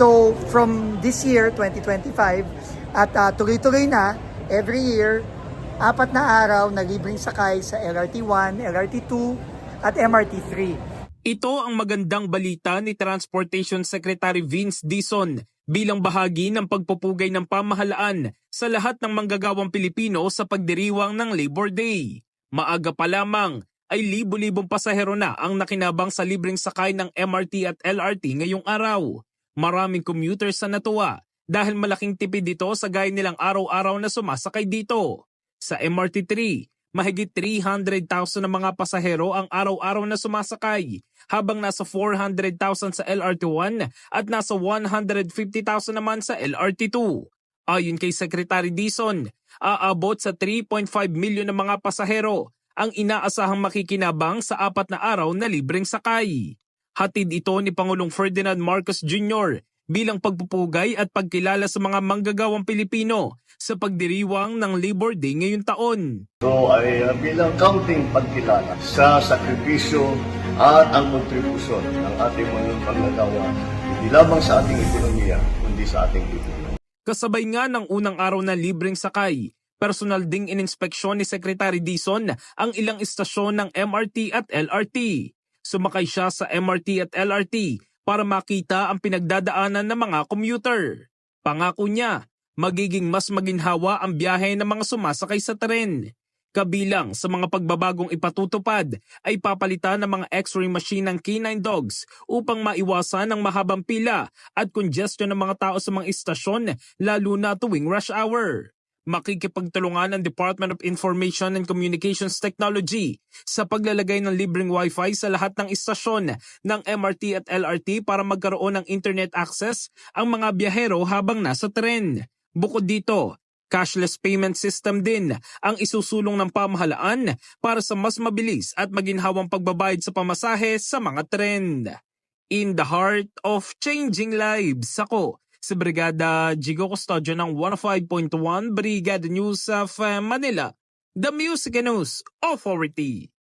So from this year, 2025, at ah, tuloy-tuloy na, every year, apat na araw na libreng sakay sa LRT1, LRT2, at MRT3. Ito ang magandang balita ni Transportation Secretary Vince Dizon bilang bahagi ng pagpupugay ng pamahalaan sa lahat ng manggagawang Pilipino sa pagdiriwang ng Labor Day. Maaga pa lamang ay libo-libong pasahero na ang nakinabang sa libreng sakay ng MRT at LRT ngayong araw. Maraming commuters na natuwa dahil malaking tipid dito sa gaya nilang araw-araw na sumasakay dito. Sa MRT3, mahigit 300,000 na mga pasahero ang araw-araw na sumasakay, habang nasa 400,000 sa LRT1 at nasa 150,000 naman sa LRT2. Ayon kay Secretary Dizon, aabot sa 3.5 milyon na mga pasahero ang inaasahang makikinabang sa apat na araw na libreng sakay. Hatid ito ni Pangulong Ferdinand Marcos Jr. bilang pagpupugay at pagkilala sa mga manggagawang Pilipino sa pagdiriwang ng Labor Day ngayong taon. Ito ay uh, bilang counting pagkilala sa sakripisyo at ang kontribusyon ng ating mga manggagawa hindi lamang sa ating ekonomiya, kundi sa ating lipunan. Kasabay nga ng unang araw na libreng sakay, personal ding ininspeksyon ni Secretary Dizon ang ilang istasyon ng MRT at LRT. Sumakay siya sa MRT at LRT para makita ang pinagdadaanan ng mga commuter. Pangako niya, magiging mas maginhawa ang biyahe ng mga sumasakay sa tren. Kabilang sa mga pagbabagong ipatutupad ay papalitan ng mga x-ray machine ng canine dogs upang maiwasan ang mahabang pila at congestion ng mga tao sa mga istasyon lalo na tuwing rush hour. Makikipagtulungan ang Department of Information and Communications Technology sa paglalagay ng libreng wifi sa lahat ng istasyon ng MRT at LRT para magkaroon ng internet access ang mga biyahero habang nasa tren. Bukod dito, cashless payment system din ang isusulong ng pamahalaan para sa mas mabilis at maginhawang pagbabayad sa pamasahe sa mga tren. In the heart of changing lives, ako si Brigada Jigo Custodio ng 105.1 Brigada News of Manila, the Music News Authority.